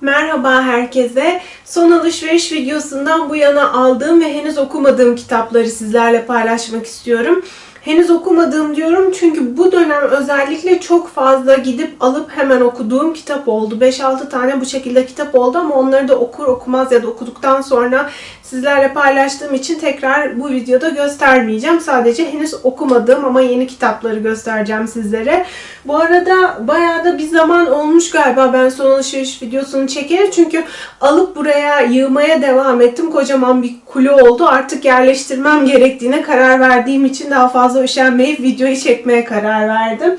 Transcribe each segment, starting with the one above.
Merhaba herkese. Son alışveriş videosundan bu yana aldığım ve henüz okumadığım kitapları sizlerle paylaşmak istiyorum. Henüz okumadığım diyorum çünkü bu dönem özellikle çok fazla gidip alıp hemen okuduğum kitap oldu. 5-6 tane bu şekilde kitap oldu ama onları da okur okumaz ya da okuduktan sonra sizlerle paylaştığım için tekrar bu videoda göstermeyeceğim. Sadece henüz okumadığım ama yeni kitapları göstereceğim sizlere. Bu arada bayağı da bir zaman olmuş galiba ben son alışveriş videosunu çekerim. Çünkü alıp buraya yığmaya devam ettim. Kocaman bir kule oldu. Artık yerleştirmem gerektiğine karar verdiğim için daha fazla üşenmeyip videoyu çekmeye karar verdim.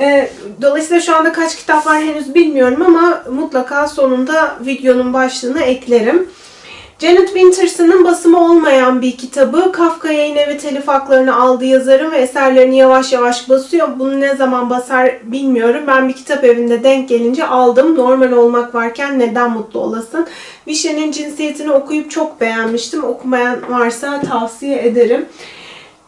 Ee, Dolayısıyla şu anda kaç kitap var henüz bilmiyorum ama mutlaka sonunda videonun başlığına eklerim. Janet Winterson'ın basımı olmayan bir kitabı. Kafka Yayın Evi telif haklarını aldı yazarın ve eserlerini yavaş yavaş basıyor. Bunu ne zaman basar bilmiyorum. Ben bir kitap evinde denk gelince aldım. Normal olmak varken neden mutlu olasın? Vişne'nin cinsiyetini okuyup çok beğenmiştim. Okumayan varsa tavsiye ederim.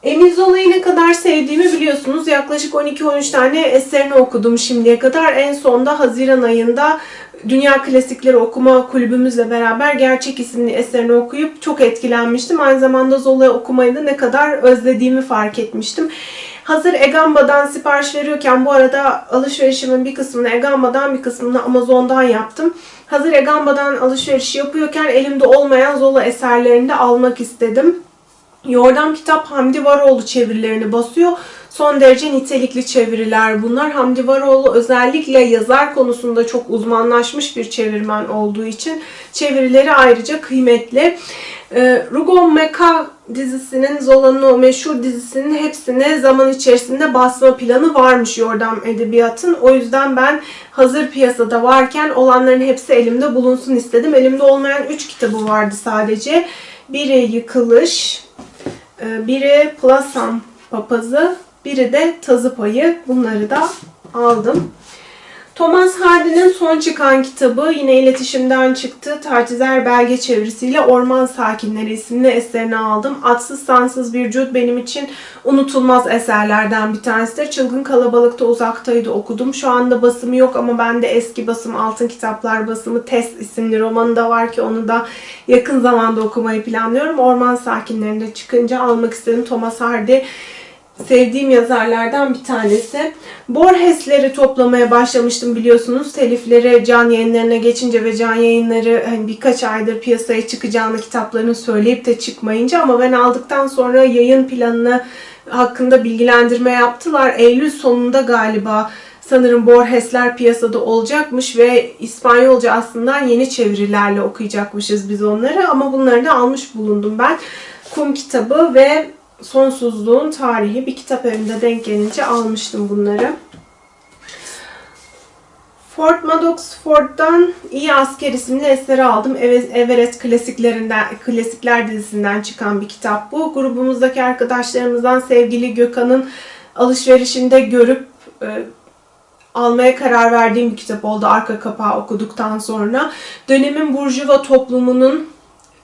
Emil Zola'yı ne kadar sevdiğimi biliyorsunuz. Yaklaşık 12-13 tane eserini okudum şimdiye kadar. En son da Haziran ayında Dünya Klasikleri Okuma Kulübümüzle beraber Gerçek isimli eserini okuyup çok etkilenmiştim. Aynı zamanda Zola'yı okumayı da ne kadar özlediğimi fark etmiştim. Hazır Egamba'dan sipariş veriyorken bu arada alışverişimin bir kısmını Egamba'dan bir kısmını Amazon'dan yaptım. Hazır Egamba'dan alışveriş yapıyorken elimde olmayan Zola eserlerini de almak istedim. Yordam Kitap Hamdi Varoğlu çevirilerini basıyor. Son derece nitelikli çeviriler bunlar. Hamdi Varoğlu özellikle yazar konusunda çok uzmanlaşmış bir çevirmen olduğu için çevirileri ayrıca kıymetli. Ee, Rugo Meka dizisinin, Zola'nın o meşhur dizisinin hepsine zaman içerisinde basma planı varmış Yordam Edebiyat'ın. O yüzden ben hazır piyasada varken olanların hepsi elimde bulunsun istedim. Elimde olmayan 3 kitabı vardı sadece. Biri Yıkılış, biri Plasam Papazı, biri de Tazı Payı. Bunları da aldım. Thomas Hardy'nin son çıkan kitabı yine iletişimden çıktı. Tartizer belge çevirisiyle Orman Sakinleri isimli eserini aldım. Atsız sansız bir cüt benim için unutulmaz eserlerden bir tanesidir. Çılgın Kalabalıkta Uzaktaydı okudum. Şu anda basımı yok ama bende eski basım Altın Kitaplar basımı Test isimli romanı da var ki onu da yakın zamanda okumayı planlıyorum. Orman Sakinlerinde çıkınca almak istedim. Thomas Hardy sevdiğim yazarlardan bir tanesi. Borges'leri toplamaya başlamıştım biliyorsunuz. Telifleri can yayınlarına geçince ve can yayınları hani birkaç aydır piyasaya çıkacağını kitaplarını söyleyip de çıkmayınca ama ben aldıktan sonra yayın planını hakkında bilgilendirme yaptılar. Eylül sonunda galiba sanırım Borges'ler piyasada olacakmış ve İspanyolca aslında yeni çevirilerle okuyacakmışız biz onları ama bunları da almış bulundum ben. Kum kitabı ve Sonsuzluğun Tarihi bir kitap evinde denk gelince almıştım bunları. Fort Madox Ford'dan İyi Asker isimli eseri aldım. Everest klasiklerinden, klasikler dizisinden çıkan bir kitap bu. Grubumuzdaki arkadaşlarımızdan sevgili Gökhan'ın alışverişinde görüp e, almaya karar verdiğim bir kitap oldu arka kapağı okuduktan sonra. Dönemin burjuva toplumunun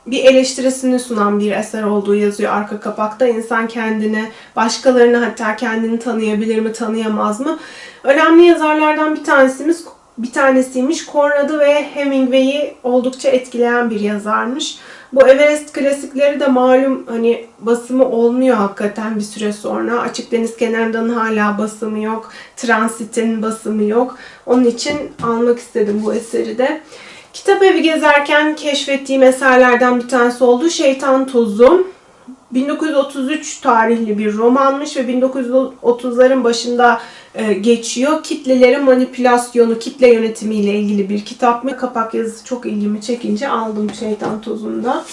bir eleştirisini sunan bir eser olduğu yazıyor arka kapakta. İnsan kendini, başkalarını hatta kendini tanıyabilir mi, tanıyamaz mı? Önemli yazarlardan bir tanesimiz bir tanesiymiş. Conrad'ı ve Hemingway'i oldukça etkileyen bir yazarmış. Bu Everest klasikleri de malum hani basımı olmuyor hakikaten bir süre sonra. Açık deniz kenarından hala basımı yok. Transit'in basımı yok. Onun için almak istedim bu eseri de. Kitap evi gezerken keşfettiğim eserlerden bir tanesi oldu. Şeytan Tozu. 1933 tarihli bir romanmış ve 1930'ların başında e, geçiyor. Kitlelerin manipülasyonu, kitle yönetimiyle ilgili bir kitap mı? Kapak yazısı çok ilgimi çekince aldım Şeytan Tozu'nda.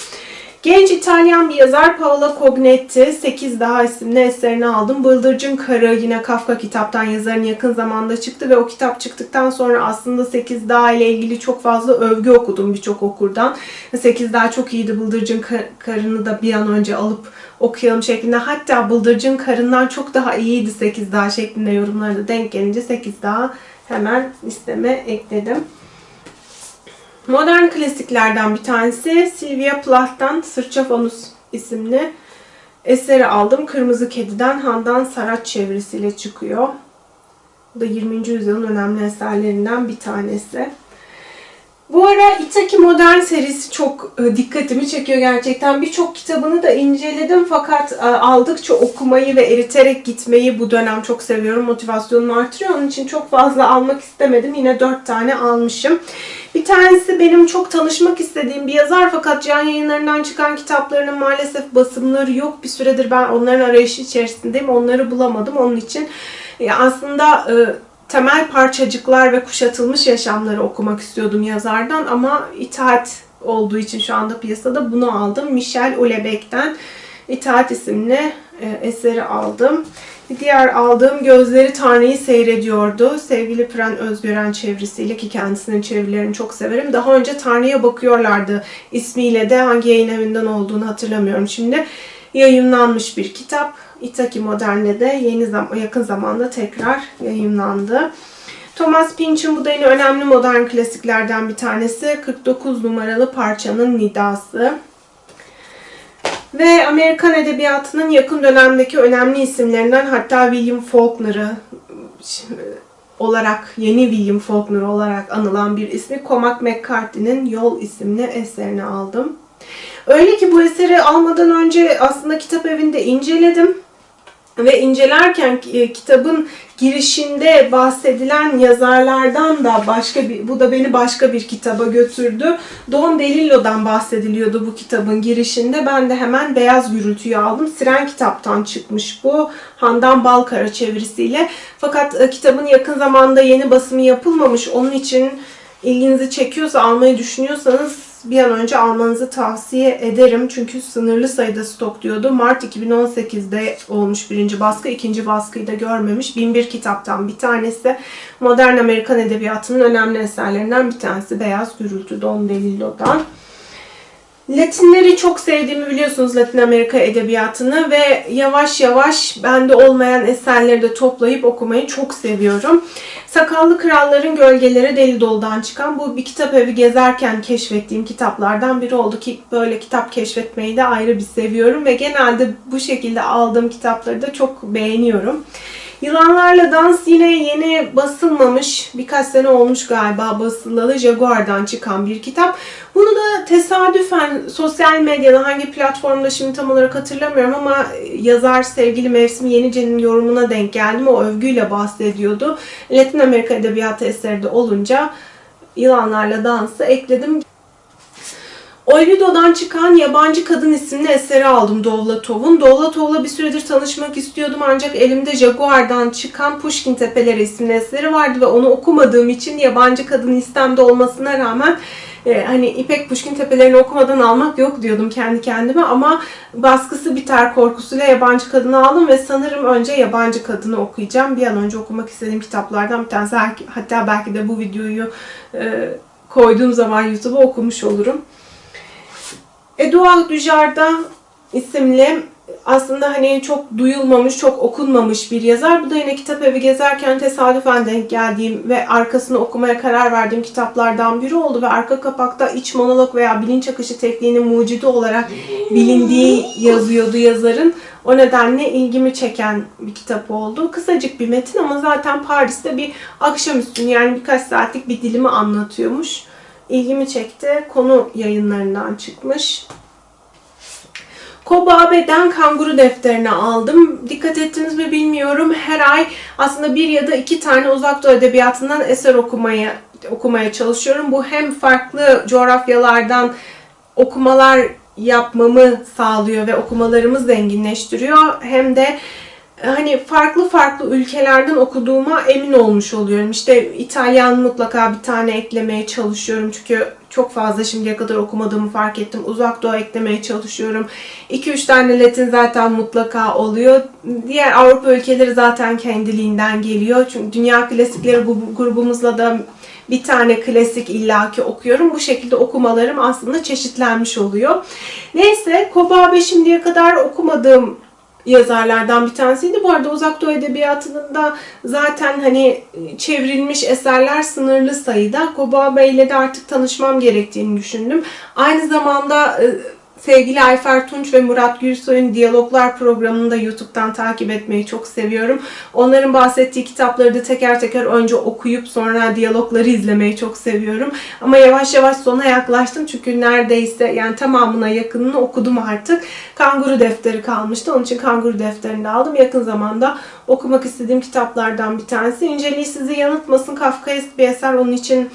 Genç İtalyan bir yazar Paola Cognetti 8 Daha isimli eserini aldım. Bıldırcın Karı yine Kafka kitaptan yazarın yakın zamanda çıktı ve o kitap çıktıktan sonra aslında 8 Daha ile ilgili çok fazla övgü okudum birçok okurdan. 8 Daha çok iyiydi Bıldırcın Karı'nı da bir an önce alıp okuyalım şeklinde. Hatta Bıldırcın Karı'ndan çok daha iyiydi 8 Daha şeklinde yorumları da denk gelince 8 Daha hemen listeme ekledim. Modern klasiklerden bir tanesi Sylvia Plath'tan Sırçafonus isimli eseri aldım. Kırmızı Kedi'den Handan Saraç çevirisiyle çıkıyor. Bu da 20. yüzyılın önemli eserlerinden bir tanesi. Bu ara Itaki Modern serisi çok e, dikkatimi çekiyor gerçekten. Birçok kitabını da inceledim fakat e, aldıkça okumayı ve eriterek gitmeyi bu dönem çok seviyorum. Motivasyonumu artırıyor. Onun için çok fazla almak istemedim. Yine 4 tane almışım. Bir tanesi benim çok tanışmak istediğim bir yazar fakat can yayınlarından çıkan kitaplarının maalesef basımları yok. Bir süredir ben onların arayışı içerisindeyim. Onları bulamadım. Onun için aslında e, temel parçacıklar ve kuşatılmış yaşamları okumak istiyordum yazardan ama itaat olduğu için şu anda piyasada bunu aldım. Michel Houellebecq'ten İtaat isimli e, eseri aldım. Bir diğer aldığım Gözleri Tanrı'yı seyrediyordu. Sevgili Pıran Özgören çevresiyle ki kendisinin çevirilerini çok severim. Daha önce Tanrı'ya bakıyorlardı ismiyle de hangi yayın evinden olduğunu hatırlamıyorum şimdi. Yayınlanmış bir kitap. Itaki Modern'de de yeni zam yakın zamanda tekrar yayınlandı. Thomas Pynchon bu da yine önemli modern klasiklerden bir tanesi. 49 numaralı parçanın nidası. Ve Amerikan edebiyatının yakın dönemdeki önemli isimlerinden hatta William Faulkner'ı olarak, yeni William Faulkner olarak anılan bir ismi Cormac McCarthy'nin Yol isimli eserini aldım. Öyle ki bu eseri almadan önce aslında kitap evinde inceledim. Ve incelerken e, kitabın girişinde bahsedilen yazarlardan da başka bir, bu da beni başka bir kitaba götürdü. Don DeLillo'dan bahsediliyordu bu kitabın girişinde. Ben de hemen Beyaz Gürültü'yü aldım. Siren kitaptan çıkmış bu. Handan Balkara çevirisiyle. Fakat e, kitabın yakın zamanda yeni basımı yapılmamış. Onun için ilginizi çekiyorsa, almayı düşünüyorsanız bir an önce almanızı tavsiye ederim. Çünkü sınırlı sayıda stok diyordu. Mart 2018'de olmuş birinci baskı. ikinci baskıyı da görmemiş. 1001 kitaptan bir tanesi. Modern Amerikan Edebiyatı'nın önemli eserlerinden bir tanesi. Beyaz Gürültü Don DeLillo'dan. Latinleri çok sevdiğimi biliyorsunuz Latin Amerika edebiyatını ve yavaş yavaş bende olmayan eserleri de toplayıp okumayı çok seviyorum. Sakallı Kralların Gölgeleri Deli Dolu'dan çıkan bu bir kitap evi gezerken keşfettiğim kitaplardan biri oldu ki böyle kitap keşfetmeyi de ayrı bir seviyorum ve genelde bu şekilde aldığım kitapları da çok beğeniyorum. Yılanlarla Dans yine yeni basılmamış, birkaç sene olmuş galiba basılalı Jaguar'dan çıkan bir kitap. Bunu da tesadüfen sosyal medyada hangi platformda şimdi tam olarak hatırlamıyorum ama yazar sevgili Mevsim Yenice'nin yorumuna denk geldim. O övgüyle bahsediyordu. Latin Amerika Edebiyatı eseri de olunca Yılanlarla Dans'ı ekledim. Olvido'dan çıkan Yabancı Kadın isimli eseri aldım Dovlatov'un. Dovlatov'la bir süredir tanışmak istiyordum ancak elimde Jaguar'dan çıkan Pushkin Tepeleri isimli eseri vardı ve onu okumadığım için Yabancı Kadın istemde olmasına rağmen e, hani İpek Pushkin Tepelerini okumadan almak yok diyordum kendi kendime ama baskısı biter korkusuyla Yabancı Kadın'ı aldım ve sanırım önce Yabancı Kadın'ı okuyacağım. Bir an önce okumak istediğim kitaplardan bir tanesi. Hatta belki de bu videoyu e, koyduğum zaman YouTube'a okumuş olurum. Edouard Dujardin isimli aslında hani çok duyulmamış, çok okunmamış bir yazar. Bu da yine kitap evi gezerken tesadüfen denk geldiğim ve arkasını okumaya karar verdiğim kitaplardan biri oldu ve arka kapakta iç monolog veya bilinç akışı tekniğinin mucidi olarak bilindiği yazıyordu yazarın. O nedenle ilgimi çeken bir kitap oldu. Kısacık bir metin ama zaten Paris'te bir akşamüstü yani birkaç saatlik bir dilimi anlatıyormuş ilgimi çekti. Konu yayınlarından çıkmış. Kobabe'den kanguru defterini aldım. Dikkat ettiniz mi bilmiyorum. Her ay aslında bir ya da iki tane uzak doğu edebiyatından eser okumaya okumaya çalışıyorum. Bu hem farklı coğrafyalardan okumalar yapmamı sağlıyor ve okumalarımı zenginleştiriyor. Hem de hani farklı farklı ülkelerden okuduğuma emin olmuş oluyorum. İşte İtalyan mutlaka bir tane eklemeye çalışıyorum. Çünkü çok fazla şimdiye kadar okumadığımı fark ettim. Uzak Doğu eklemeye çalışıyorum. 2-3 tane Latin zaten mutlaka oluyor. Diğer Avrupa ülkeleri zaten kendiliğinden geliyor. Çünkü dünya klasikleri bu grubumuzla da bir tane klasik illaki okuyorum. Bu şekilde okumalarım aslında çeşitlenmiş oluyor. Neyse Kobabe şimdiye kadar okumadığım yazarlardan bir tanesiydi. Bu arada Uzak Doğu Edebiyatı'nda zaten hani çevrilmiş eserler sınırlı sayıda. Koba Bey ile de artık tanışmam gerektiğini düşündüm. Aynı zamanda Sevgili Ayfer Tunç ve Murat Gürsoy'un Diyaloglar programını da YouTube'dan takip etmeyi çok seviyorum. Onların bahsettiği kitapları da teker teker önce okuyup sonra diyalogları izlemeyi çok seviyorum. Ama yavaş yavaş sona yaklaştım çünkü neredeyse yani tamamına yakınını okudum artık. Kanguru defteri kalmıştı. Onun için kanguru defterini de aldım. Yakın zamanda okumak istediğim kitaplardan bir tanesi. İnceliği sizi yanıltmasın. Kafkaesk bir eser. Onun için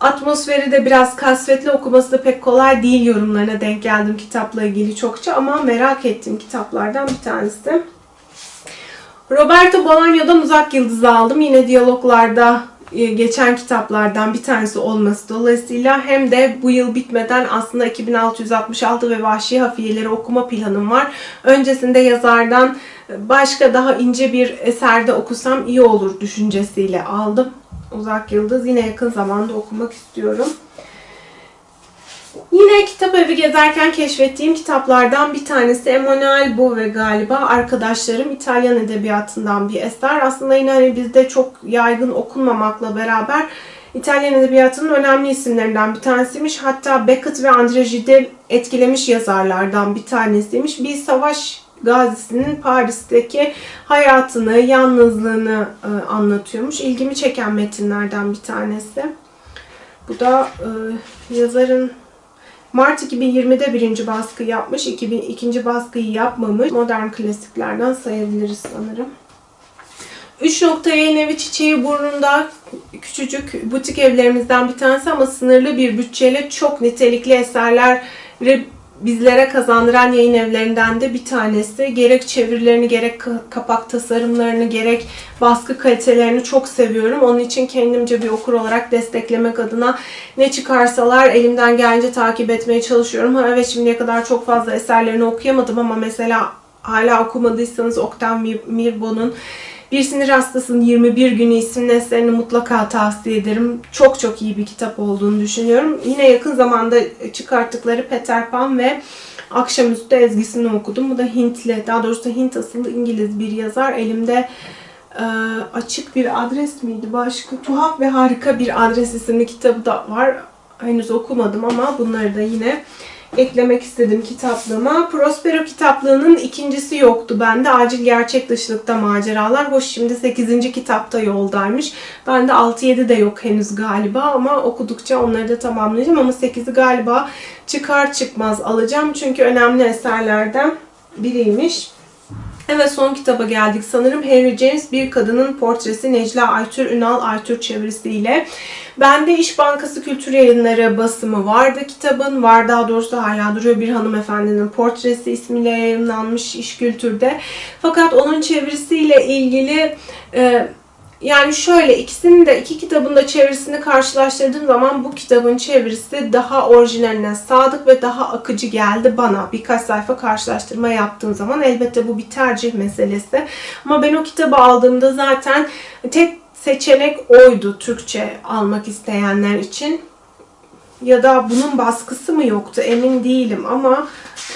Atmosferi de biraz kasvetli okuması da pek kolay değil yorumlarına denk geldim kitapla ilgili çokça ama merak ettiğim kitaplardan bir tanesi. Roberto Bolaño'dan Uzak Yıldız'ı aldım. Yine diyaloglarda e, geçen kitaplardan bir tanesi olması dolayısıyla hem de bu yıl bitmeden aslında 2666 ve Vahşi Hafiyeleri okuma planım var. Öncesinde yazardan başka daha ince bir eserde okusam iyi olur düşüncesiyle aldım. Uzak Yıldız yine yakın zamanda okumak istiyorum. Yine kitap evi gezerken keşfettiğim kitaplardan bir tanesi Emanuel Bove galiba. Arkadaşlarım İtalyan edebiyatından bir eser. Aslında yine hani bizde çok yaygın okunmamakla beraber İtalyan edebiyatının önemli isimlerinden bir tanesiymiş. Hatta Beckett ve André Gide etkilemiş yazarlardan bir tanesiymiş. Bir savaş gazisinin Paris'teki hayatını, yalnızlığını e, anlatıyormuş. İlgimi çeken metinlerden bir tanesi. Bu da e, yazarın Mart 2020'de birinci baskı yapmış, 2000, ikinci baskıyı yapmamış. Modern klasiklerden sayabiliriz sanırım. 3 nokta yayın evi çiçeği burnunda küçücük butik evlerimizden bir tanesi ama sınırlı bir bütçeyle çok nitelikli eserleri bizlere kazandıran yayın evlerinden de bir tanesi. Gerek çevirilerini, gerek kapak tasarımlarını, gerek baskı kalitelerini çok seviyorum. Onun için kendimce bir okur olarak desteklemek adına ne çıkarsalar elimden gelince takip etmeye çalışıyorum. Ha, evet şimdiye kadar çok fazla eserlerini okuyamadım ama mesela hala okumadıysanız Oktan Mirbo'nun bir Sinir Hastasının 21 Günü isimli eserini mutlaka tavsiye ederim. Çok çok iyi bir kitap olduğunu düşünüyorum. Yine yakın zamanda çıkarttıkları Peter Pan ve Akşamüstü ezgisini okudum. Bu da Hintli, daha doğrusu Hint asıllı İngiliz bir yazar. Elimde e, açık bir adres miydi başka? Tuhaf ve Harika Bir Adres isimli kitabı da var. Henüz okumadım ama bunları da yine eklemek istedim kitaplığıma. Prospero kitaplığının ikincisi yoktu bende. Acil gerçek dışılıkta maceralar. Hoş şimdi 8. kitapta yoldaymış. Bende 6-7 de yok henüz galiba ama okudukça onları da tamamlayacağım. Ama 8'i galiba çıkar çıkmaz alacağım. Çünkü önemli eserlerden biriymiş. Evet son kitaba geldik sanırım. Henry James Bir Kadının Portresi Necla Aytür Ünal Aytür çevirisiyle. Bende İş Bankası Kültür Yayınları basımı vardı kitabın. Var daha doğrusu hala duruyor bir hanımefendinin portresi ismiyle yayınlanmış İş Kültür'de. Fakat onun çevirisiyle ilgili... E, yani şöyle ikisinin de iki kitabın da çevirisini karşılaştırdığım zaman bu kitabın çevirisi daha orijinaline sadık ve daha akıcı geldi bana. Birkaç sayfa karşılaştırma yaptığım zaman elbette bu bir tercih meselesi. Ama ben o kitabı aldığımda zaten tek seçenek oydu Türkçe almak isteyenler için. Ya da bunun baskısı mı yoktu emin değilim ama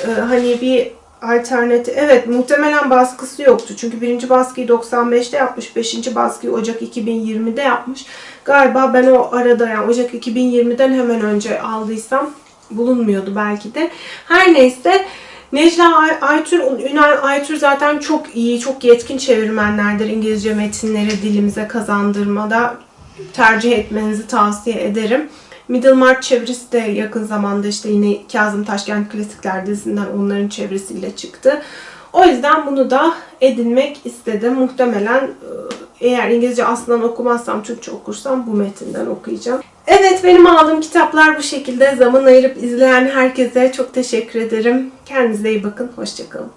e, hani bir alternatif. Evet muhtemelen baskısı yoktu. Çünkü birinci baskıyı 95'te yapmış. Beşinci baskıyı Ocak 2020'de yapmış. Galiba ben o arada yani Ocak 2020'den hemen önce aldıysam bulunmuyordu belki de. Her neyse Necla Aytür, Ünal Aytür zaten çok iyi, çok yetkin çevirmenlerdir. İngilizce metinleri dilimize kazandırmada tercih etmenizi tavsiye ederim. Middlemarch çevirisi de yakın zamanda işte yine Kazım Taşkent Klasikler dizisinden onların çevirisiyle çıktı. O yüzden bunu da edinmek istedim. Muhtemelen e, eğer İngilizce aslında okumazsam, Türkçe okursam bu metinden okuyacağım. Evet benim aldığım kitaplar bu şekilde. Zaman ayırıp izleyen herkese çok teşekkür ederim. Kendinize iyi bakın. Hoşçakalın.